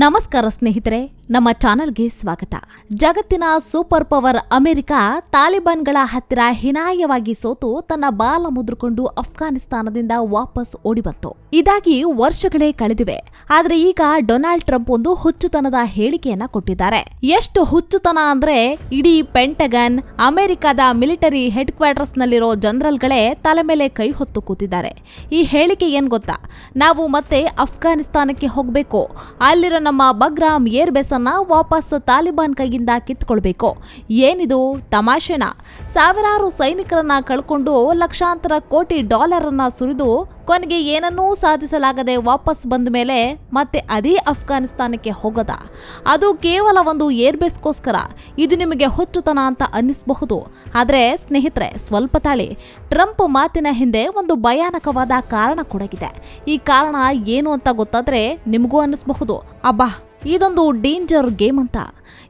ನಮಸ್ಕಾರ ಸ್ನೇಹಿತರೆ, ನಮ್ಮ ಚಾನೆಲ್ಗೆ ಸ್ವಾಗತ. ಜಗತ್ತಿನ ಸೂಪರ್ ಪವರ್ ಅಮೆರಿಕ ತಾಲಿಬಾನ್ಗಳ ಹತ್ತಿರ ಹಿನಾಯವಾಗಿ ಸೋತು ತನ್ನ ಬಾಲ ಮುದ್ರಕೊಂಡು ಅಫ್ಘಾನಿಸ್ತಾನದಿಂದ ವಾಪಸ್ ಓಡಿಬಂತು. ಇದಾಗಿ ವರ್ಷಗಳೇ ಕಳೆದಿವೆ. ಆದರೆ ಈಗ ಡೊನಾಲ್ಡ್ ಟ್ರಂಪ್ ಒಂದು ಹುಚ್ಚುತನದ ಹೇಳಿಕೆಯನ್ನ ಕೊಟ್ಟಿದ್ದಾರೆ. ಎಷ್ಟು ಹುಚ್ಚುತನ ಅಂದ್ರೆ ಇಡೀ ಪೆಂಟಗನ್, ಅಮೆರಿಕದ ಮಿಲಿಟರಿ ಹೆಡ್ ಕ್ವಾರ್ಟರ್ಸ್ ನಲ್ಲಿರೋ ಜನರಲ್ಗಳೇ ತಲೆ ಮೇಲೆ ಕೈ ಹೊತ್ತು ಕೂತಿದ್ದಾರೆ. ಈ ಹೇಳಿಕೆ ಏನ್ ಗೊತ್ತಾ? ನಾವು ಮತ್ತೆ ಅಫ್ಘಾನಿಸ್ತಾನಕ್ಕೆ ಹೋಗಬೇಕು. ಅಲ್ಲಿರೋ ನಮ್ಮ ಬಗ್ರಾಮ್ ಏರ್ ಬೇಸ್ ಅನ್ನ ವಾಪಸ್ ತಾಲಿಬಾನ್ ಕೈಯಿಂದ ಕಿತ್ಕೊಳ್ಬೇಕು. ಏನಿದು? ತಮಾಷೆನಾ. ಸಾವಿರಾರು ಸೈನಿಕರನ್ನ ಕಳ್ಕೊಂಡು ಲಕ್ಷಾಂತರ ಕೋಟಿ ಡಾಲರ್ ಅನ್ನ ಸುರಿದು ಕೊನೆಗೆ ಏನನ್ನೂ ಸಾಧಿಸಲಾಗದೆ ವಾಪಸ್ ಬಂದ ಮೇಲೆ ಮತ್ತೆ ಅದೇ ಅಫ್ಘಾನಿಸ್ತಾನಕ್ಕೆ ಹೋಗದ. ಅದು ಕೇವಲ ಒಂದು ಏರ್ಬೇಸ್ಗೋಸ್ಕರ. ಇದು ನಿಮಗೆ ಹುಚ್ಚುತನ ಅಂತ ಅನ್ನಿಸಬಹುದು. ಆದರೆ ಸ್ನೇಹಿತರೆ, ಸ್ವಲ್ಪ ತಾಳಿ. ಟ್ರಂಪ್ ಮಾತಿನ ಹಿಂದೆ ಒಂದು ಭಯಾನಕವಾದ ಕಾರಣ ಕೊಡಗಿದೆ. ಈ ಕಾರಣ ಏನು ಅಂತ ಗೊತ್ತಾದ್ರೆ ನಿಮಗೂ ಅನ್ನಿಸಬಹುದು. ಅಬ್ಬಾ! ಇದೊಂದು ಡೇಂಜರ್ ಗೇಮ್ ಅಂತ.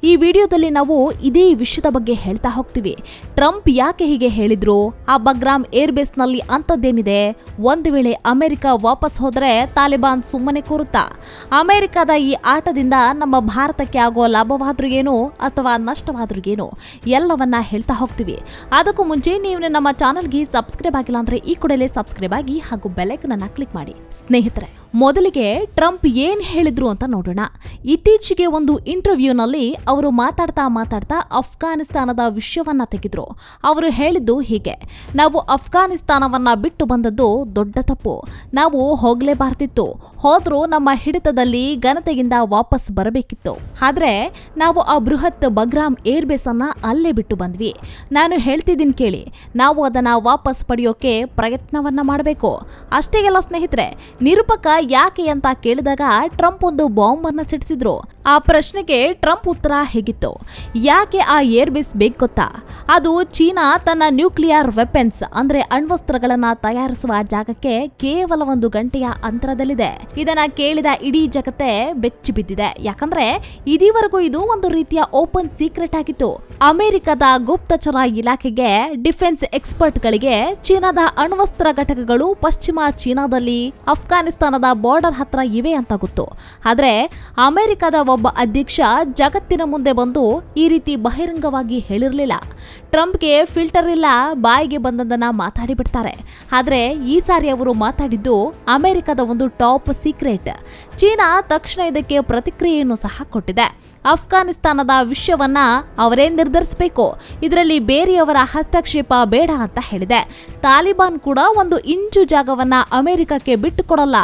ಈ ವಿಡಿಯೋದಲ್ಲಿ ನಾವು ಇದೇ ವಿಷಯದ ಬಗ್ಗೆ ಹೇಳ್ತಾ ಹೋಗ್ತೀವಿ. ಟ್ರಂಪ್ ಯಾಕೆ ಹೀಗೆ ಹೇಳಿದ್ರು? ಆ ಬಗ್ರಾಮ್ ಏರ್ ಬೇಸ್ನಲ್ಲಿ ಅಂಥದ್ದೇನಿದೆ? ಒಂದು ವೇಳೆ ಅಮೆರಿಕ ವಾಪಸ್ ಹೋದರೆ ತಾಲಿಬಾನ್ ಸುಮ್ಮನೆ ಕೂರುತ್ತಾ? ಅಮೆರಿಕದ ಈ ಆಟದಿಂದ ನಮ್ಮ ಭಾರತಕ್ಕೆ ಆಗೋ ಲಾಭವಾದ್ರೂ ಏನು ಅಥವಾ ನಷ್ಟವಾದ್ರೂ ಏನು? ಎಲ್ಲವನ್ನ ಹೇಳ್ತಾ ಹೋಗ್ತೀವಿ. ಅದಕ್ಕೂ ಮುಂಚೆ ನೀವು ನಮ್ಮ ಚಾನಲ್ಗೆ ಸಬ್ಸ್ಕ್ರೈಬ್ ಆಗಿಲ್ಲ ಅಂದರೆ ಈ ಕೂಡಲೇ ಸಬ್ಸ್ಕ್ರೈಬ್ ಆಗಿ ಹಾಗೂ ಬೆಲೈಕನ್ ಅನ್ನ ಕ್ಲಿಕ್ ಮಾಡಿ. ಸ್ನೇಹಿತರೆ ಮೊದಲಿಗೆ ಟ್ರಂಪ್ ಏನ್ ಹೇಳಿದ್ರು ಅಂತ ನೋಡೋಣ. ಇತ್ತೀಚೆಗೆ ಒಂದು ಇಂಟರ್ವ್ಯೂನಲ್ಲಿ ಅವರು ಮಾತಾಡ್ತಾ ಮಾತಾಡ್ತಾ ಅಫ್ಘಾನಿಸ್ತಾನದ ವಿಷಯವನ್ನ ತೆಗೆದ್ರು. ಅವರು ಹೇಳಿದ್ದು ಹೀಗೆ, ನಾವು ಅಫ್ಘಾನಿಸ್ತಾನವನ್ನ ಬಿಟ್ಟು ಬಂದದ್ದು ದೊಡ್ಡ ತಪ್ಪು. ನಾವು ಹೋಗ್ಲೇಬಾರ್ದಿತ್ತು. ಹೋದ್ರೂ ನಮ್ಮ ಹಿಡಿತದಲ್ಲಿ ಘನತೆಯಿಂದ ವಾಪಸ್ ಬರಬೇಕಿತ್ತು. ಆದ್ರೆ ನಾವು ಆ ಬೃಹತ್ ಬಗ್ರಾಮ್ ಏರ್ ಬೇಸ್ ಅನ್ನ ಅಲ್ಲೇ ಬಿಟ್ಟು ಬಂದ್ವಿ. ನಾನು ಹೇಳ್ತಿದ್ದೀನಿ ಕೇಳಿ, ನಾವು ಅದನ್ನ ವಾಪಸ್ ಪಡೆಯೋಕೆ ಪ್ರಯತ್ನವನ್ನ ಮಾಡಬೇಕು. ಅಷ್ಟೇ ಎಲ್ಲ ಸ್ನೇಹಿತರೆ, ನಿರೂಪಕ ಯಾಕೆ ಅಂತ ಕೇಳಿದಾಗ ಟ್ರಂಪ್ ಒಂದು ಬಾಂಬ್ ಅನ್ನ ಸಿಡಿಸಿದ್ರು. ಆ ಪ್ರಶ್ನೆಗೆ ಟ್ರಂಪ್ ಉತ್ತರ ಹೇಗಿತ್ತು? ಯಾಕೆ ಆ ಏರ್ ಬೇಸ್ ಬೇಕು ಗೊತ್ತಾ? ಅದು ಚೀನಾ ತನ್ನ ನ್ಯೂಕ್ಲಿಯರ್ ವೆಪನ್ಸ್ ಅಂದ್ರೆ ಅಣ್ವಸ್ತ್ರಗಳನ್ನ ತಯಾರಿಸುವ ಜಾಗಕ್ಕೆ ಕೇವಲ ಒಂದು ಗಂಟೆಯ ಅಂತರದಲ್ಲಿದೆ. ಇದನ್ನ ಕೇಳಿದ ಇಡೀ ಜಗತ್ತೇ ಬೆಚ್ಚಿ ಬಿದ್ದಿದೆ. ಯಾಕಂದ್ರೆ ಇದೀವರೆಗೂ ಇದು ಒಂದು ರೀತಿಯ ಓಪನ್ ಸೀಕ್ರೆಟ್ ಆಗಿತ್ತು. ಅಮೆರಿಕದ ಗುಪ್ತಚರ ಇಲಾಖೆಗೆ ಡಿಫೆನ್ಸ್ ಎಕ್ಸ್ಪರ್ಟ್ಗಳಿಗೆ ಚೀನಾದ ಅಣ್ವಸ್ತ್ರ ಘಟಕಗಳು ಪಶ್ಚಿಮ ಚೀನಾದಲ್ಲಿ ಅಫ್ಘಾನಿಸ್ತಾನದ ಬಾರ್ಡರ್ ಹತ್ರ ಇವೆ ಅಂತ ಗೊತ್ತು. ಆದರೆ ಅಮೆರಿಕದ ಒಬ್ಬ ಅಧ್ಯಕ್ಷ ಜಗತ್ತಿನ ಮುಂದೆ ಬಂದು ಈ ರೀತಿ ಬಹಿರಂಗವಾಗಿ ಹೇಳಿರಲಿಲ್ಲ. ಟ್ರಂಪ್ಗೆ ಫಿಲ್ಟರ್ ಇಲ್ಲ, ಬಾಯಿಗೆ ಬಂದದನ್ನ ಮಾತಾಡಿ ಬಿಡ್ತಾರೆ. ಆದ್ರೆ ಈ ಸಾರಿ ಅವರು ಮಾತಾಡಿದ್ದು ಅಮೆರಿಕದ ಒಂದು ಟಾಪ್ ಸೀಕ್ರೆಟ್. ಚೀನಾ ತಕ್ಷಣ ಇದಕ್ಕೆ ಪ್ರತಿಕ್ರಿಯೆಯನ್ನು ಸಹ ಕೊಟ್ಟಿದೆ. ಅಫ್ಘಾನಿಸ್ತಾನದ ವಿಷಯವನ್ನ ಅವರೇ ನಿರ್ಧರಿಸಬೇಕು. ಇದರಲ್ಲಿ ಬೇರೆಯವರ ಹಸ್ತಕ್ಷೇಪ ಬೇಡ ಅಂತ ಹೇಳಿದೆ. ತಾಲಿಬಾನ್ ಕೂಡ ಒಂದು ಇಂಚು ಜಾಗವನ್ನ ಅಮೆರಿಕಕ್ಕೆ ಬಿಟ್ಟುಕೊಡಲ್ಲ.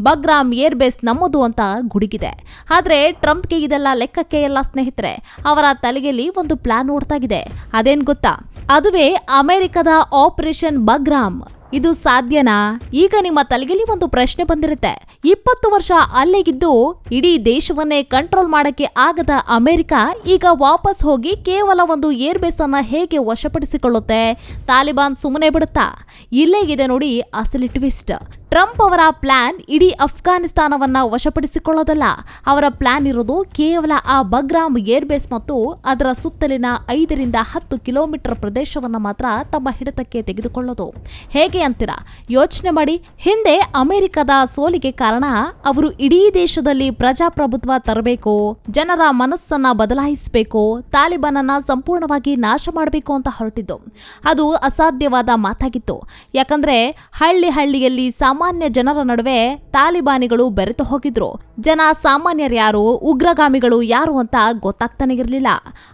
ಬಗ್ರಾಮ್ ಏರ್ ಬೇಸ್ ನಮ್ಮದು ಅಂತ ಗುಡುಗಿದೆ. ಆದರೆ ಟ್ರಂಪ್ಗೆ ಇದೆಲ್ಲ ಲೆಕ್ಕಕ್ಕೆ ಎಲ್ಲ ಸ್ನೇಹಿತರೆ, ಅವರ ತಲೆಯಲ್ಲಿ ಒಂದು ಪ್ಲಾನ್ ಓಡ್ತಾಗಿದೆ. ಅದೇನು ಗೊತ್ತಾ? ಅದುವೇ ಅಮೆರಿಕದ ಆಪರೇಷನ್ ಬಗ್ರಾಮ್. ಇದು ಸಾಧ್ಯನಾ? ಈಗ ನಿಮ್ಮ ತಲೆಯಲ್ಲಿ ಒಂದು ಪ್ರಶ್ನೆ ಬಂದಿರುತ್ತೆ. ಇಪ್ಪತ್ತು ವರ್ಷ ಅಲ್ಲೇಗಿದ್ದು ಇಡೀ ದೇಶವನ್ನೇ ಕಂಟ್ರೋಲ್ ಮಾಡಕ್ಕೆ ಆಗದ ಅಮೆರಿಕ ಈಗ ವಾಪಸ್ ಹೋಗಿ ಕೇವಲ ಒಂದು ಏರ್ ಬೇಸ್ ಅನ್ನ ಹೇಗೆ ವಶಪಡಿಸಿಕೊಳ್ಳುತ್ತೆ? ತಾಲಿಬಾನ್ ಸುಮ್ಮನೆ ಬಿಡುತ್ತಾ? ಇಲ್ಲೇ ನೋಡಿ ಅಸಲಿ ಟ್ವಿಸ್ಟ್ ಟ್ರಂಪ್ ಅವರ ಪ್ಲಾನ್ ಇಡೀ ಅಫ್ಘಾನಿಸ್ತಾನವನ್ನ ವಶಪಡಿಸಿಕೊಳ್ಳೋದಲ್ಲ. ಅವರ ಪ್ಲಾನ್ ಇರೋದು ಕೇವಲ ಆ ಬಗ್ರಾಮ್ ಏರ್ಬೇಸ್ ಮತ್ತು ಅದರ ಸುತ್ತಲಿನ ಐದರಿಂದ ಹತ್ತು ಕಿಲೋಮೀಟರ್ ಪ್ರದೇಶವನ್ನ ಮಾತ್ರ ತಮ್ಮ ಹಿಡಿತಕ್ಕೆ ತೆಗೆದುಕೊಳ್ಳೋದು. ಹೇಗೆ ಅಂತೀರಾ? ಯೋಚನೆ ಮಾಡಿ. ಹಿಂದೆ ಅಮೆರಿಕದ ಸೋಲಿಗೆ ಕಾರಣ ಅವರು ಇಡೀ ದೇಶದಲ್ಲಿ ಪ್ರಜಾಪ್ರಭುತ್ವ ತರಬೇಕು, ಜನರ ಮನಸ್ಸನ್ನ ಬದಲಾಯಿಸಬೇಕು, ತಾಲಿಬಾನನ್ನ ಸಂಪೂರ್ಣವಾಗಿ ನಾಶ ಮಾಡಬೇಕು ಅಂತ ಹೊರಟಿದ್ದು. ಅದು ಅಸಾಧ್ಯವಾದ ಮಾತಾಗಿತ್ತು. ಯಾಕಂದ್ರೆ ಹಳ್ಳಿ ಹಳ್ಳಿಯಲ್ಲಿ ಸಾಮಾನ್ಯ ಜನರ ನಡುವೆ ತಾಲಿಬಾನಿಗಳು ಬೆರೆತು ಹೋಗಿದ್ರು. ಜನ ಸಾಮಾನ್ಯರ್ಯಾರು ಉಗ್ರಗಾಮಿಗಳು ಯಾರು ಅಂತ ಗೊತ್ತಾಗ್ತಾನೆ ಇರಲಿಲ್ಲ.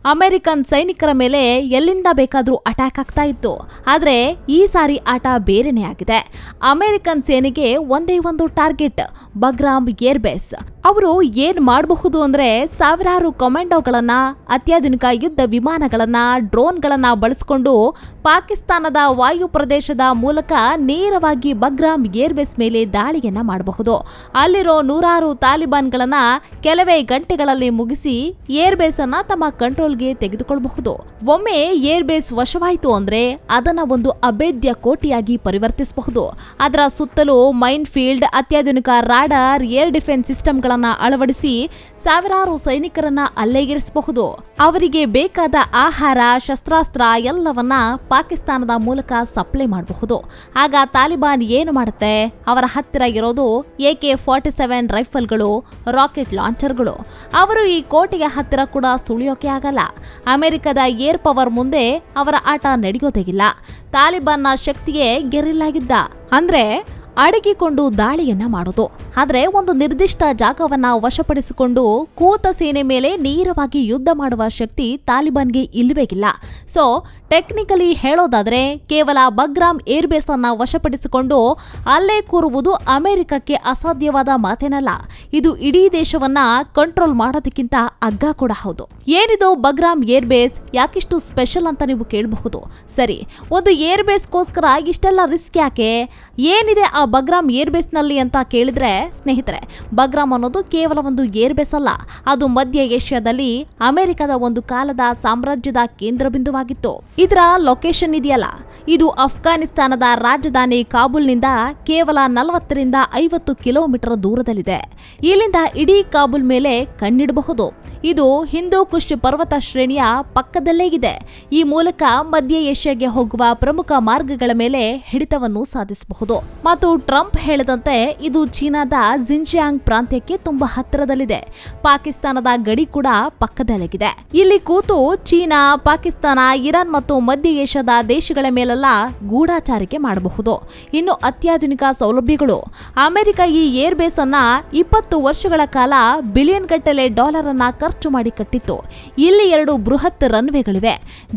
ಅಮೆರಿಕನ್ ಸೈನಿಕರ ಮೇಲೆ ಎಲ್ಲಿಂದ ಬೇಕಾದ್ರೂ ಅಟ್ಯಾಕ್ ಆಗ್ತಾ ಇತ್ತು. ಆದ್ರೆ ಈ ಸಾರಿ ಆಟ ಆಗಿದೆ ಅಮೆರಿಕನ್ ಸೇನೆಗೆ ಒಂದೇ ಒಂದು ಟಾರ್ಗೆಟ್ ಬಗ್ರಾಮ್ ಏರ್ ಬೇಸ್ ಅವರು ಏನ್ ಮಾಡಬಹುದು ಅಂದ್ರೆ ಸಾವಿರಾರು ಕಮಾಂಡೋಗಳನ್ನ, ಅತ್ಯಾಧುನಿಕ ಯುದ್ಧ ವಿಮಾನಗಳನ್ನ, ಡ್ರೋನ್ಗಳನ್ನ ಬಳಸಿಕೊಂಡು ಪಾಕಿಸ್ತಾನದ ವಾಯು ಪ್ರದೇಶದ ಮೂಲಕ ನೇರವಾಗಿ ಬಗ್ರಾಮ್ ಏರ್ಬೇಸ್ ಮೇಲೆ ದಾಳಿಯನ್ನ ಮಾಡಬಹುದು. ಅಲ್ಲಿರೋ ನೂರಾರು ತಾಲಿಬಾನ್ಗಳನ್ನ ಕೆಲವೇ ಗಂಟೆಗಳಲ್ಲಿ ಮುಗಿಸಿ ಏರ್ಬೇಸ್ ಅನ್ನ ತಮ್ಮ ಕಂಟ್ರೋಲ್ಗೆ ತೆಗೆದುಕೊಳ್ಳಬಹುದು ಒಮ್ಮೆ ಏರ್ಬೇಸ್ ವಶವಾಯಿತು ಅಂದ್ರೆ ಅದನ್ನ ಒಂದು ಅಭೇದ್ಯ ಕೋಟೆಯಾಗಿ ಪರಿವರ್ತಿಸಬಹುದು. ಅದರ ಸುತ್ತಲೂ ಮೈನ್ ಫೀಲ್ಡ್ ಅತ್ಯಾಧುನಿಕ ರಾಡಾರ್, ಏರ್ ಡಿಫೆನ್ಸ್ ಸಿಸ್ಟಮ್ಗಳನ್ನ ಅಳವಡಿಸಿ ಸಾವಿರಾರು ಸೈನಿಕರನ್ನ ಅಲ್ಲೇಗಿರಿಸಬಹುದು. ಅವರಿಗೆ ಬೇಕಾದ ಆಹಾರ, ಶಸ್ತ್ರಾಸ್ತ್ರ ಎಲ್ಲವನ್ನ ಪಾಕಿಸ್ತಾನದ ಮೂಲಕ ಸಪ್ಲೈ ಮಾಡಬಹುದು. ಆಗ ತಾಲಿಬಾನ್ ಏನು ಮಾಡುತ್ತೆ? ಅವರ ಹತ್ತಿರ ಇರೋದು ಎಕೆ ಫಾರ್ಟಿ ಸೆವೆನ್ ರೈಫಲ್ಗಳು, ರಾಕೆಟ್ ಲಾಂಚರ್ಗಳು. ಅವರು ಈ ಕೋಟೆಯ ಹತ್ತಿರ ಕೂಡ ಸುಳಿಯೋಕೆ ಆಗಲ್ಲ. ಅಮೆರಿಕದ ಏರ್ ಪವರ್ ಮುಂದೆ ಅವರ ಆಟ ನಡೆಯೋದಿಲ್ಲ ತಾಲಿಬಾನ್ನ ಶಕ್ತಿಯೇ ಗೆರಿಲ್ಲಾಗಿದ್ದ. ಅಂದ್ರೆ ಅಡಗಿಕೊಂಡು ದಾಳಿಯನ್ನ ಮಾಡೋದು. ಆದ್ರೆ ಒಂದು ನಿರ್ದಿಷ್ಟ ಜಾಗವನ್ನ ವಶಪಡಿಸಿಕೊಂಡು ಕೂತ ಸೇನೆ ಮೇಲೆ ನೇರವಾಗಿ ಯುದ್ಧ ಮಾಡುವ ಶಕ್ತಿ ತಾಲಿಬಾನ್ಗೆ ಇಲ್ವೇ ಇಲ್ಲ ಸೊ ಟೆಕ್ನಿಕಲಿ ಹೇಳೋದಾದ್ರೆ ಕೇವಲ ಬಗ್ರಾಮ್ ಏರ್ಬೇಸ್ ಅನ್ನ ವಶಪಡಿಸಿಕೊಂಡು ಅಲ್ಲೇ ಕೂರುವುದು ಅಮೆರಿಕಕ್ಕೆ ಅಸಾಧ್ಯವಾದ ಮಾತೇನಲ್ಲ. ಇದು ಇಡೀ ದೇಶವನ್ನ ಕಂಟ್ರೋಲ್ ಮಾಡೋದಕ್ಕಿಂತ ಅಗ್ಗ ಕೂಡ ಹೌದು. ಏನಿದು ಬಗ್ರಾಮ್ ಏರ್ಬೇಸ್? ಯಾಕಿಷ್ಟು ಸ್ಪೆಷಲ್ ಅಂತ ನೀವು ಕೇಳಬಹುದು. ಸರಿ, ಒಂದು ಏರ್ಬೇಸ್ಗೋಸ್ಕರ ಇಷ್ಟೆಲ್ಲ ರಿಸ್ಕ್ ಯಾಕೆ? ಏನಿದೆ ಆ ಬಗ್ರಾಮ್ ಏರ್ಬೇಸ್ನಲ್ಲಿ ಅಂತ ಕೇಳಿದ್ರೆ ಸ್ನೇಹಿತರೆ, ಬಗ್ರಾಮ್ ಅನ್ನೋದು ಕೇವಲ ಒಂದು ಏರ್ಬೇಸ್ ಅಲ್ಲ ಅದು ಮಧ್ಯ ಏಷ್ಯಾದಲ್ಲಿ ಅಮೆರಿಕದ ಒಂದು ಕಾಲದ ಸಾಮ್ರಾಜ್ಯದ ಕೇಂದ್ರ ಬಿಂದುವಾಗಿತ್ತು ಇದರ ಲೊಕೇಶನ್ ಇದೆಯಲ್ಲ? ಇದು ಅಫ್ಘಾನಿಸ್ತಾನದ ರಾಜಧಾನಿ ಕಾಬೂಲ್ನಿಂದ ಕೇವಲ ನಲವತ್ತರಿಂದ ಐವತ್ತು ಕಿಲೋಮೀಟರ್ ದೂರದಲ್ಲಿದೆ. ಇಲ್ಲಿಂದ ಇಡೀ ಕಾಬೂಲ್ ಮೇಲೆ ಕಣ್ಣಿಡಬಹುದು. ಇದು ಹಿಂದೂ ಕುಶ್ ಪರ್ವತ ಶ್ರೇಣಿಯ ಪಕ್ಕದಲ್ಲೇ ಇದೆ. ಈ ಮೂಲಕ ಮಧ್ಯ ಏಷ್ಯಾಗೆ ಹೋಗುವ ಪ್ರಮುಖ ಮಾರ್ಗಗಳ ಮೇಲೆ ಹಿಡಿತವನ್ನು ಸಾಧಿಸಬಹುದು. ಮತ್ತು ಟ್ರಂಪ್ ಹೇಳದಂತೆ ಇದು ಚೀನಾದ ಜಿನ್ಜಿಯಾಂಗ್ ಪ್ರಾಂತ್ಯಕ್ಕೆ ತುಂಬಾ ಹತ್ತಿರದಲ್ಲಿದೆ. ಪಾಕಿಸ್ತಾನದ ಗಡಿ ಕೂಡ ಪಕ್ಕದಲ್ಲಿದೆ ಇಲ್ಲಿ ಕೂತು ಚೀನಾ, ಪಾಕಿಸ್ತಾನ, ಇರಾನ್ ಮತ್ತು ಮಧ್ಯ ಏಷ್ಯಾದ ದೇಶಗಳ ಮೇಲೆಲ್ಲ ಗೂಢಾಚಾರಿಕೆ ಮಾಡಬಹುದು. ಇನ್ನು ಅತ್ಯಾಧುನಿಕ ಸೌಲಭ್ಯಗಳು. ಅಮೆರಿಕ ಈ ಏರ್ ಬೇಸ್ ಅನ್ನ ಇಪ್ಪತ್ತು ವರ್ಷಗಳ ಕಾಲ ಬಿಲಿಯನ್ ಗಟ್ಟಲೆ ಡಾಲರ್ ಅನ್ನ ಖರ್ಚು ಮಾಡಿ ಕಟ್ಟಿತ್ತು. ಇಲ್ಲಿ ಎರಡು ಬೃಹತ್ ರನ್ವೇಗಳಿವೆ.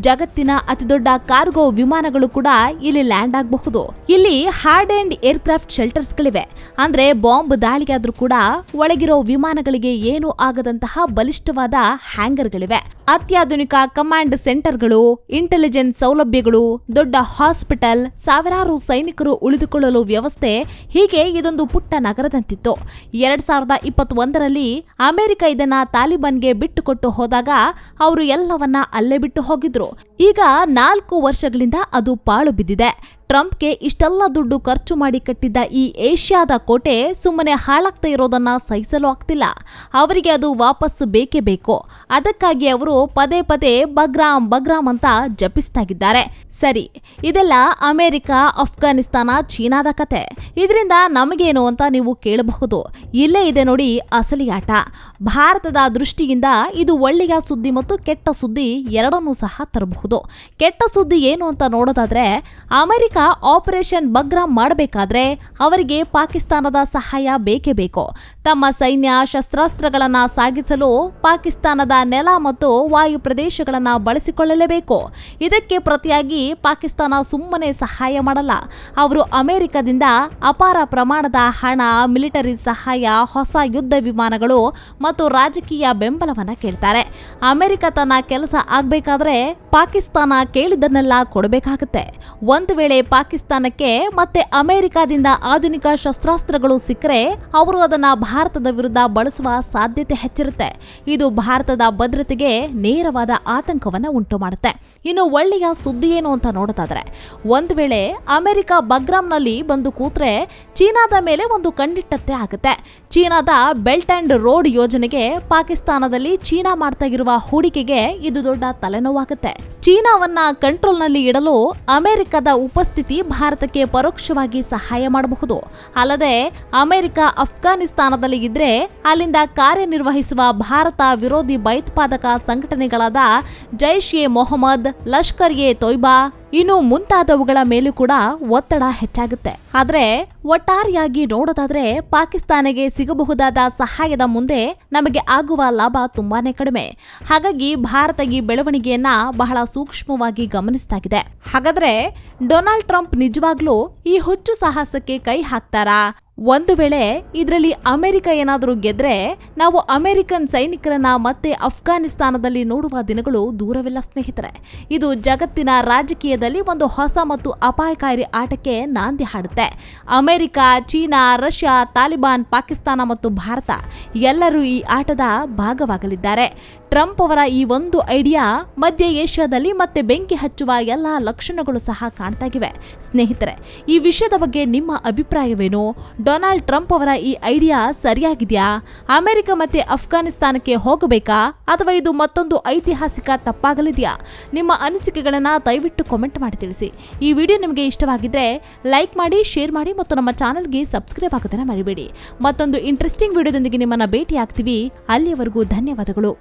ಜಗತ್ತಿನ ಅತಿದೊಡ್ಡ ಕಾರ್ಗೋ ವಿಮಾನಗಳು ಕೂಡ ಇಲ್ಲಿ ಲ್ಯಾಂಡ್ ಆಗಬಹುದು. ಇಲ್ಲಿ ಹಾರ್ಡ್ ಅಂಡ್ ಏರ್ಕ್ರಾಫ್ಟ್ ಶೆಲ್ಟರ್ಸ್ಗಳಿವೆ. ಅಂದ್ರೆ ಬಾಂಬ್ ದಾಳಿಗಾದ್ರೂ ಕೂಡ ಒಳಗಿರೋ ವಿಮಾನಗಳಿಗೆ ಏನೂ ಆಗದಂತಹ ಬಲಿಷ್ಠವಾದ ಹ್ಯಾಂಗರ್ಗಳಿವೆ. ಅತ್ಯಾಧುನಿಕ ಕಮಾಂಡ್ ಸೆಂಟರ್ಗಳು, ಇಂಟೆಲಿಜೆನ್ಸ್ ಸೌಲಭ್ಯಗಳು, ದೊಡ್ಡ ಹಾಸ್ಪಿಟಲ್, ಸಾವಿರಾರು ಸೈನಿಕರು ಉಳಿದುಕೊಳ್ಳಲು ವ್ಯವಸ್ಥೆ, ಹೀಗೆ ಇದೊಂದು ಪುಟ್ಟ ನಗರದಂತಿತ್ತು. ಎರಡ್ ಸಾವಿರದ ಇಪ್ಪತ್ತೊಂದರಲ್ಲಿ ಅಮೆರಿಕ ಇದನ್ನ ತಾಲಿಬಾನ್ಗೆ ಬಿಟ್ಟುಕೊಟ್ಟು ಹೋದಾಗ ಅವರು ಎಲ್ಲವನ್ನ ಅಲ್ಲೇ ಬಿಟ್ಟು ಹೋಗಿದ್ರು. ಈಗ ನಾಲ್ಕು ವರ್ಷಗಳಿಂದ ಅದು ಪಾಳು ಬಿದ್ದಿದೆ. ಟ್ರಂಪ್ಗೆ ಇಷ್ಟೆಲ್ಲ ದುಡ್ಡು ಖರ್ಚು ಮಾಡಿ ಕಟ್ಟಿದ್ದ ಈ ಏಷ್ಯಾದ ಕೋಟೆ ಸುಮ್ಮನೆ ಹಾಳಾಗ್ತಾ ಇರೋದನ್ನ ಸಹಿಸಲು ಆಗ್ತಿಲ್ಲ. ಅವರಿಗೆ ಅದು ವಾಪಸ್ ಬೇಕೇ ಬೇಕು. ಅದಕ್ಕಾಗಿ ಅವರು ಪದೇ ಪದೇ ಬಗ್ರಾಮ್ ಬಗ್ರಾಮ್ ಅಂತ ಜಪಿಸ್ತಾಗಿದ್ದಾರೆ ಸರಿ, ಇದೆಲ್ಲ ಅಮೆರಿಕ, ಅಫ್ಘಾನಿಸ್ತಾನ, ಚೀನಾದ ಕತೆ. ಇದರಿಂದ ನಮಗೇನು ಅಂತ ನೀವು ಕೇಳಬಹುದು. ಇಲ್ಲೇ ಇದೆ ನೋಡಿ ಅಸಲಿ ಆಟ. ಭಾರತದ ದೃಷ್ಟಿಯಿಂದ ಇದು ಒಳ್ಳೆಯ ಸುದ್ದಿ ಮತ್ತು ಕೆಟ್ಟ ಸುದ್ದಿ ಎರಡನ್ನೂ ಸಹ ತರಬಹುದು. ಕೆಟ್ಟ ಸುದ್ದಿ ಏನು ಅಂತ ನೋಡೋದಾದ್ರೆ, ಅಮೆರಿಕ ಆಪರೇಷನ್ ಬಗ್ರಾ ಮಾಡಬೇಕಾದ್ರೆ ಅವರಿಗೆ ಪಾಕಿಸ್ತಾನದ ಸಹಾಯ ಬೇಕೇ ಬೇಕು. ತಮ್ಮ ಸೈನ್ಯ ಶಸ್ತ್ರಾಸ್ತ್ರಗಳನ್ನು ಸಾಗಿಸಲು ಪಾಕಿಸ್ತಾನದ ನೆಲ ಮತ್ತು ವಾಯು ಪ್ರದೇಶಗಳನ್ನು ಬಳಸಿಕೊಳ್ಳಲೇಬೇಕು. ಇದಕ್ಕೆ ಪ್ರತಿಯಾಗಿ ಪಾಕಿಸ್ತಾನ ಸುಮ್ಮನೆ ಸಹಾಯ ಮಾಡಲ್ಲ. ಅವರು ಅಮೆರಿಕದಿಂದ ಅಪಾರ ಪ್ರಮಾಣದ ಹಣ, ಮಿಲಿಟರಿ ಸಹಾಯ, ಹೊಸ ಯುದ್ಧ ವಿಮಾನಗಳು ಮತ್ತು ರಾಜಕೀಯ ಬೆಂಬಲವನ್ನು ಕೇಳ್ತಾರೆ. ಅಮೆರಿಕ ತನ್ನ ಕೆಲಸ ಆಗಬೇಕಾದ್ರೆ ಪಾಕಿಸ್ತಾನ ಕೇಳಿದ್ದನ್ನೆಲ್ಲ ಕೊಡಬೇಕಾಗುತ್ತೆ. ಒಂದು ವೇಳೆ ಪಾಕಿಸ್ತಾನಕ್ಕೆ ಮತ್ತೆ ಅಮೆರಿಕದಿಂದ ಆಧುನಿಕ ಶಸ್ತ್ರಾಸ್ತ್ರಗಳು ಸಿಕ್ಕರೆ ಅವರು ಅದನ್ನ ಭಾರತದ ವಿರುದ್ಧ ಬಳಸುವ ಸಾಧ್ಯತೆ ಹೆಚ್ಚಿರುತ್ತೆ. ಇದು ಭಾರತದ ಭದ್ರತೆಗೆ ನೇರವಾದ ಆತಂಕವನ್ನ ಉಂಟು ಮಾಡುತ್ತೆ ಇನ್ನು ಒಳ್ಳೆಯ ಸುದ್ದಿ ಏನು ಅಂತ ನೋಡೋದಾದ್ರೆ, ಒಂದು ವೇಳೆ ಅಮೆರಿಕ ಬಗ್ರಾಮ್ನಲ್ಲಿ ಬಂದು ಕೂತ್ರೆ ಚೀನಾದ ಮೇಲೆ ಒಂದು ಕಣ್ಣಿಟ್ಟತ್ತೆ ಆಗುತ್ತೆ. ಚೀನಾದ ಬೆಲ್ಟ್ ಅಂಡ್ ರೋಡ್ ಯೋಜನೆಗೆ ಪಾಕಿಸ್ತಾನದಲ್ಲಿ ಚೀನಾ ಮಾಡ್ತಾ ಇರುವ ಹೂಡಿಕೆಗೆ ಇದು ದೊಡ್ಡ ತಲೆನೋವಾಗುತ್ತೆ. ಚೀನಾವನ್ನ ಕಂಟ್ರೋಲ್ನಲ್ಲಿ ಇಡಲು ಅಮೆರಿಕದ ಉಪಸ್ಥಿತಿ ಭಾರತಕ್ಕೆ ಪರೋಕ್ಷವಾಗಿ ಸಹಾಯ ಮಾಡಬಹುದು. ಅಲ್ಲದೆ ಅಮೆರಿಕ, ಅಫ್ಘಾನಿಸ್ತಾನದಲ್ಲಿ ಇದ್ರೆ ಅಲ್ಲಿಂದ ಕಾರ್ಯನಿರ್ವಹಿಸುವ ಭಾರತ ವಿರೋಧಿ ಭಯೋತ್ಪಾದಕ ಸಂಘಟನೆಗಳಾದ ಜೈಷ್ ಎ ಮೊಹಮ್ಮದ್, ಲಷ್ಕರ್ ಎ ತೊಯ್ಬಾ ಇನ್ನು ಮುಂತಾದವುಗಳ ಮೇಲೂ ಕೂಡ ಒತ್ತಡ ಹೆಚ್ಚಾಗುತ್ತೆ. ಆದ್ರೆ ಒಟ್ಟಾರೆಯಾಗಿ ನೋಡೋದಾದ್ರೆ ಪಾಕಿಸ್ತಾನಗೆ ಸಿಗಬಹುದಾದ ಸಹಾಯದ ಮುಂದೆ ನಮಗೆ ಆಗುವ ಲಾಭ ತುಂಬಾನೇ ಕಡಿಮೆ. ಹಾಗಾಗಿ ಭಾರತ ಈ ಬೆಳವಣಿಗೆಯನ್ನ ಬಹಳ ಸೂಕ್ಷ್ಮವಾಗಿ ಗಮನಿಸ್ತಾಗಿದೆ. ಹಾಗಾದ್ರೆ ಡೊನಾಲ್ಡ್ ಟ್ರಂಪ್ ನಿಜವಾಗ್ಲೂ ಈ ಹುಚ್ಚು ಸಾಹಸಕ್ಕೆ ಕೈ ಹಾಕ್ತಾರಾ? ಒಂದು ವೇಳೆ ಇದರಲ್ಲಿ ಅಮೆರಿಕ ಏನಾದರೂ ಗೆದ್ರೆ ನಾವು ಅಮೆರಿಕನ್ ಸೈನಿಕರನ್ನ ಮತ್ತೆ ಅಫ್ಘಾನಿಸ್ತಾನದಲ್ಲಿ ನೋಡುವ ದಿನಗಳು ದೂರವಿಲ್ಲ ಸ್ನೇಹಿತರೆ. ಇದು ಜಗತ್ತಿನ ರಾಜಕೀಯದಲ್ಲಿ ಒಂದು ಹೊಸ ಮತ್ತು ಅಪಾಯಕಾರಿ ಆಟಕ್ಕೆ ನಾಂದಿ ಹಾಡುತ್ತೆ. America, China, Russia, Taliban, Pakistan ಮತ್ತು ಭಾರತ ಎಲ್ಲರೂ ಈ ಆಟದ ಭಾಗವಾಗಲಿದ್ದಾರೆ. ಟ್ರಂಪ್ ಅವರ ಈ ಒಂದು ಐಡಿಯಾ ಮಧ್ಯ ಏಷ್ಯಾದಲ್ಲಿ ಮತ್ತೆ ಬೆಂಕಿ ಹಚ್ಚುವ ಎಲ್ಲ ಲಕ್ಷಣಗಳು ಸಹ ಕಾಣ್ತಾಗಿವೆ ಸ್ನೇಹಿತರೆ, ಈ ವಿಷಯದ ಬಗ್ಗೆ ನಿಮ್ಮ ಅಭಿಪ್ರಾಯವೇನು? ಡೊನಾಲ್ಡ್ ಟ್ರಂಪ್ ಅವರ ಈ ಐಡಿಯಾ ಸರಿಯಾಗಿದೆಯಾ? ಅಮೆರಿಕ ಮತ್ತೆ ಅಫ್ಘಾನಿಸ್ತಾನಕ್ಕೆ ಹೋಗಬೇಕಾ? ಅಥವಾ ಇದು ಮತ್ತೊಂದು ಐತಿಹಾಸಿಕ ತಪ್ಪಾಗಲಿದೆಯಾ? ನಿಮ್ಮ ಅನಿಸಿಕೆಗಳನ್ನ ದಯವಿಟ್ಟು ಕಾಮೆಂಟ್ ಮಾಡಿ ತಿಳಿಸಿ. ಈ ವಿಡಿಯೋ ನಿಮಗೆ ಇಷ್ಟವಾಗಿದ್ರೆ ಲೈಕ್ ಮಾಡಿ ಶೇರ್ ಮಾಡಿ ಮತ್ತು ನಮ್ಮ ಚಾನಲ್ಗೆ ಸಬ್ಸ್ಕ್ರೈಬ್ ಆಗೋದನ್ನ ಮರಿಬೇಡಿ. ಮತ್ತೊಂದು ಇಂಟ್ರೆಸ್ಟಿಂಗ್ ವಿಡಿಯೋದೊಂದಿಗೆ ನಿಮ್ಮನ್ನ ಭೇಟಿ ಆಗ್ತೀವಿ ಅಲ್ಲಿಯವರೆಗೂ ಧನ್ಯವಾದಗಳು.